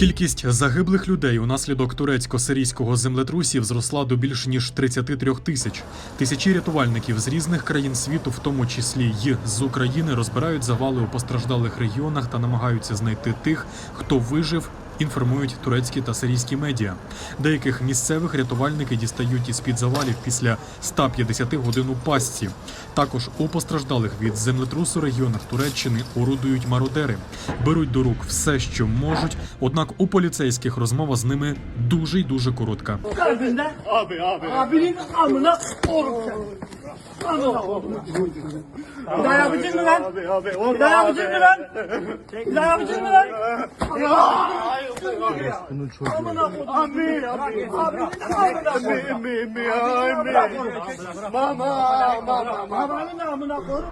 Кількість загиблих людей унаслідок турецько-сирійського землетрусів зросла до більш ніж 33 тисяч. Тисячі рятувальників з різних країн світу, в тому числі й з України, розбирають завали у постраждалих регіонах та намагаються знайти тих, хто вижив. Інформують турецькі та сирійські медіа. Деяких місцевих рятувальники дістають із під завалів після 150 годин у пастці. Також у постраждалих від землетрусу регіонах Туреччини орудують мародери, беруть до рук все, що можуть. Однак у поліцейських розмова з ними дуже й дуже коротка. Bir? Orospunun çocuğu. Ammi, ammi, ammi, ammi, ammi, ammi. Mama, mama, mama. Babanın amına koyun.